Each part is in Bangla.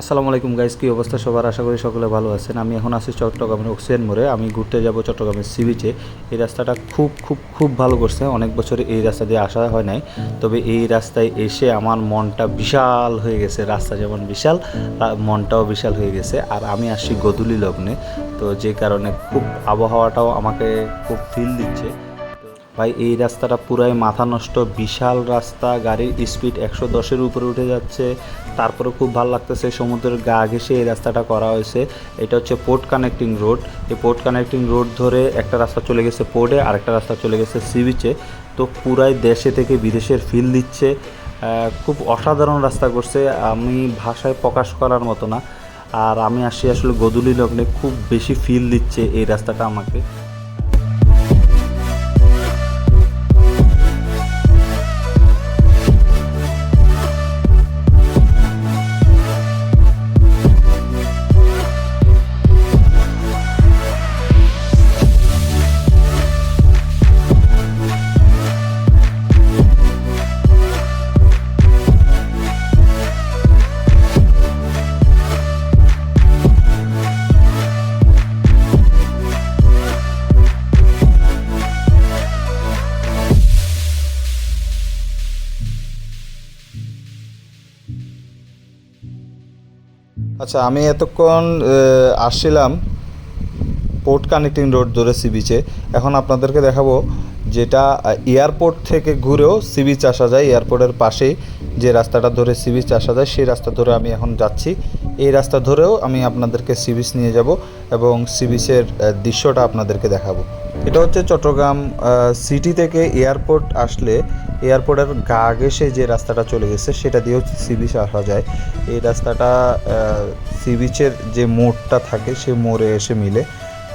আসসালামু আলাইকুম গাইস কি অবস্থা সবার? আশা করি সকলে ভালো আছেন। আমি এখন আছি চট্টগ্রামের অক্সিজেন মোড়ে। আমি ঘুরতে যাব চট্টগ্রামের সি বিচে এই রাস্তাটা খুব খুব খুব ভালো করছে। অনেক বছর এই রাস্তা দিয়ে আসা হয় নাই। তবে এই রাস্তায় এসে আমার মনটা বিশাল হয়ে গেছে। রাস্তা যেমন বিশাল মনটাও বিশাল হয়ে গেছে। আর আমি আসছি গধূলি লগ্নে। তো যে কারণে খুব আবহাওয়াটাও আমাকে খুব ফিল দিচ্ছে। ভাই, এই রাস্তাটা পুরাই মাথা নষ্ট, বিশাল রাস্তা, গাড়ির স্পিড একশো দশের উপরে উঠে যাচ্ছে। তারপরে খুব ভালো লাগতেছে, সমুদ্রের গা ঘেসে এই রাস্তাটা করা হয়েছে। এটা হচ্ছে পোর্ট কানেক্টিং রোড এই পোর্ট কানেক্টিং রোড ধরে একটা রাস্তা চলে গেছে পোর্টে আরেকটা রাস্তা চলে গেছে সি বিচে তো পুরাই দেশে থেকে বিদেশের ফিল দিচ্ছে। খুব অসাধারণ রাস্তা করছে। আমি ভাষায় প্রকাশ করার মতো না। আর আমি আসি আসলে গদুলি লগ্নে, খুব বেশি ফিল দিচ্ছে এই রাস্তাটা আমাকে। আচ্ছা আমি এতক্ষণ আসছিলাম পোর্ট কানেক্টিং রোড ধরে সি বিচে। এখন আপনাদেরকে দেখাবো যেটা এয়ারপোর্ট থেকে ঘুরেও সি বিচ আসা যায়। এয়ারপোর্টের পাশেই যে রাস্তাটা ধরে সি বিচ আসা যায়, সেই রাস্তা ধরে আমি এখন যাচ্ছি। এই রাস্তা ধরেও আমি আপনাদেরকে সি বিচ নিয়ে যাব এবং সি বিচের দৃশ্যটা আপনাদেরকে দেখাবো। এটা হচ্ছে চট্টগ্রাম সিটি থেকে এয়ারপোর্ট আসলে এয়ারপোর্টের গা ঘেসে যে রাস্তাটা চলে গেছে, সেটা দিয়েও সি বিচ আসা যায়। এই রাস্তাটা সি বিচের যে মোড়টা থাকে সেই মোড়ে এসে মিলে।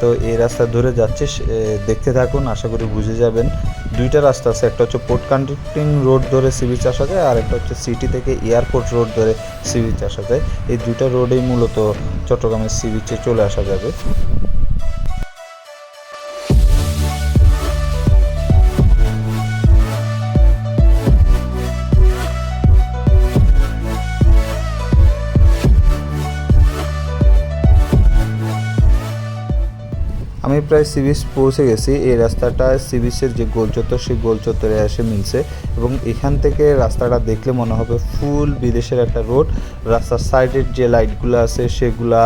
তো এই রাস্তা ধরে যাচ্ছে, সে- দেখতে থাকুন, আশা করি বুঝে যাবেন। দুইটা রাস্তা আছে, একটা হচ্ছে পোর্ট কানেক্টিং রোড ধরে সি বিচ আসা যায়, আর একটা হচ্ছে সিটি থেকে এয়ারপোর্ট রোড ধরে সি বিচ আসা যায়। এই দুইটা রোডেই মূলত চট্টগ্রামের সি বিচে চলে আসা যাবে। প্রায় সি বিচ পৌঁছে গেছি। এই রাস্তাটা সি বিচের যে গোল চত্বর, সেই গোল চত্বরে এসে মিলছে এবং এখান থেকে রাস্তাটা দেখলে মনে হবে ফুল বিদেশের একটা রোড। রাস্তার সাইডের যে লাইটগুলো আছে, সেগুলা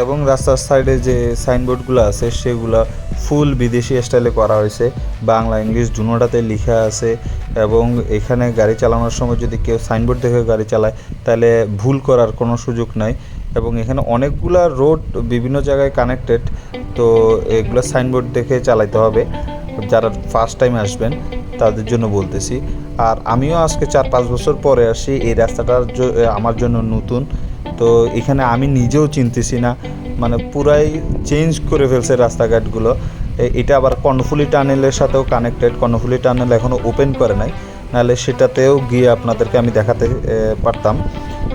এবং রাস্তার সাইডে যে সাইনবোর্ডগুলো আছে, সেগুলা ফুল বিদেশি স্টাইলে করা হয়েছে। বাংলা, ইংলিশ দুনোটাতে লেখা আছে এবং এখানে গাড়ি চালানোর সময় যদি কেউ সাইনবোর্ড দেখে গাড়ি চালায়, তাহলে ভুল করার কোনো সুযোগ নাই। এবং এখানে অনেকগুলা রোড বিভিন্ন জায়গায় কানেক্টেড, তো এগুলো সাইনবোর্ড দেখে চালাইতে হবে। যারা ফার্স্ট টাইম আসবেন, তাদের জন্য বলতেছি। আর আমিও আজকে চার পাঁচ বছর পরে আসি, এই রাস্তাটার আমার জন্য নতুন। তো এখানে আমি নিজেও চিনতেছি না। মানে পুরাই চেঞ্জ করে ফেলছে রাস্তাঘাটগুলো। এটা আবার কর্ণফুলি টানেলের সাথেও কানেক্টেড কর্ণফুলি টানেল এখনও ওপেন করে নাই। নাহলে সেটাতেও গিয়ে আপনাদেরকে আমি দেখাতে পারতাম।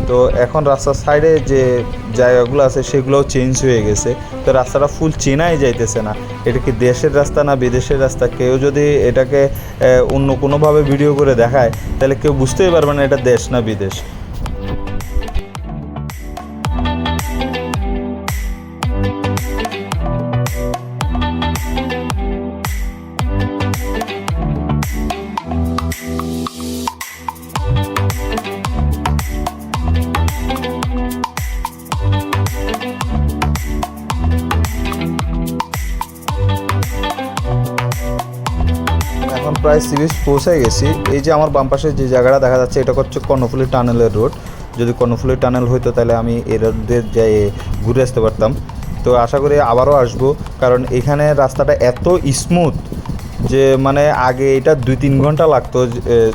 তো এখন রাস্তার সাইডে যে জায়গাগুলো আছে, সেগুলোও চেঞ্জ হয়ে গেছে। তো রাস্তাটা ফুল চেনাই যাইতেছে না। এটা কি দেশের রাস্তা না বিদেশের রাস্তা? কেউ যদি এটাকে অন্য কোনোভাবে ভিডিও করে দেখায়, তাহলে কেউ বুঝতেই পারবে না এটা দেশ না বিদেশ। প্রায় সিরিজ পৌঁছে গেছি। এই যে আমার বাম পাশে যে জায়গাটা দেখা যাচ্ছে, এটা হচ্ছে কর্ণফুলি টানেলের রোড। যদি কর্ণফুলি টানেল হইতো তাহলে আমি এই রোড দিয়ে যাই, ঘুরে আসতে পারতাম। তো আশা করি আবারও আসব, কারণ এখানে রাস্তাটা এত স্মুথ যে মানে আগে এটা দুই তিন ঘণ্টা লাগতো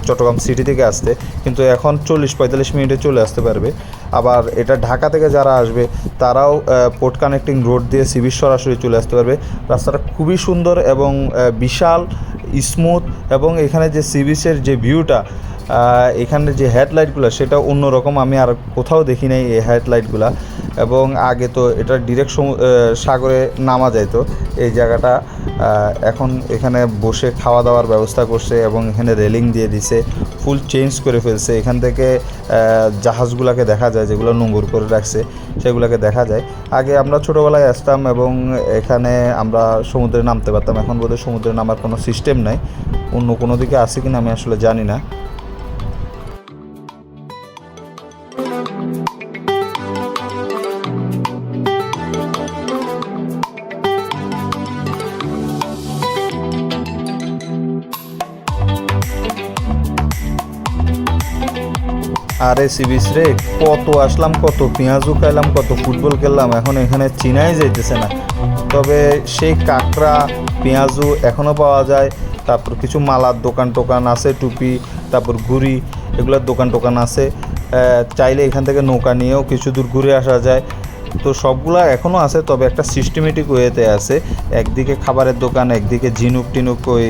চট্টগ্রাম সিটি থেকে আসতে। কিন্তু এখন চল্লিশ পঁয়তাল্লিশ মিনিটে চলে আসতে পারবে। আবার এটা ঢাকা থেকে যারা আসবে, তারাও পোর্ট কানেক্টিং রোড দিয়ে সিবির সরাসরি চলে আসতে পারবে। রাস্তাটা খুবই সুন্দর এবং বিশাল স্মুথ এবং এখানে যে সি বিচের যে ভিউটা এখানে যে হেডলাইটগুলো সেটা অন্যরকম আমি আর কোথাও দেখি নাই এই হেডলাইটগুলো এবং আগে তো এটা ডিরেক্ট সাগরে নামা যাইতো। এই জায়গাটা এখন এখানে বসে খাওয়া দাওয়ার ব্যবস্থা করছে এবং এখানে রেলিং দিয়ে দিছে ফুল চেঞ্জ করে ফেলছে। এখান থেকে জাহাজগুলোকে দেখা যায়, যেগুলো নোংর করে রাখছে, সেগুলোকে দেখা যায়। আগে আমরা ছোটোবেলায় আসতাম এবং এখানে আমরা সমুদ্রে নামতে পারতাম, এখন বোধহয় সমুদ্রে নামার কোনো সিস্টেম নাই, অন্য কোনো দিকে আছে কিনা আমি আসলে জানি না। আরে সিবিস রে, কত আসলাম, কত পেঁয়াজও খাইলাম, কত ফুটবল খেললাম, এখন এখানে চিনাই যাইতেছে না। তবে সেই কাঁকড়া, পেঁয়াজু এখনও পাওয়া যায়। তারপর কিছু মালার দোকান টোকান আছে, টুপি, তারপর ঘুড়ি, এগুলোর দোকান টোকান আছে। চাইলে এখান থেকে নৌকা নিয়েও কিছু দূর ঘুরে আসা যায়। তো সবগুলা এখনও আছে, তবে একটা সিস্টেমেটিক ওয়েতে আছে। একদিকে খাবারের দোকান, একদিকে ঝিনুক টিনুক ওই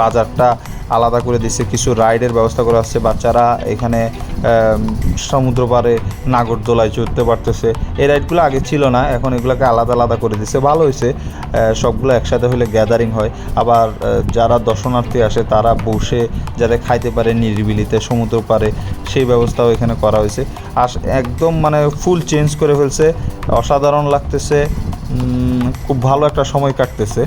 বাজারটা আলাদা করে দিচ্ছে কিছু রাইডের ব্যবস্থা করা হচ্ছে বাচ্চারা এখানে সমুদ্র পাড়ে নাগরদোলায় চড়তে পারতেছে। এই রাইডগুলো আগে ছিল না, এখন এগুলোকে আলাদা আলাদা করে দিচ্ছে ভালো হয়েছে সবগুলো একসাথে হলে গ্যাদারিং হয়। আবার যারা দর্শনার্থী আসে, তারা বসে যাতে খাইতে পারে নিরিবিলিতে সমুদ্র পারে সেই ব্যবস্থাও এখানে করা হয়েছে। আর একদম মানে ফুল চেঞ্জ করে ফেলছে। অসাধারণ লাগতেছে খুব ভালো একটা সময় কাটতেছে।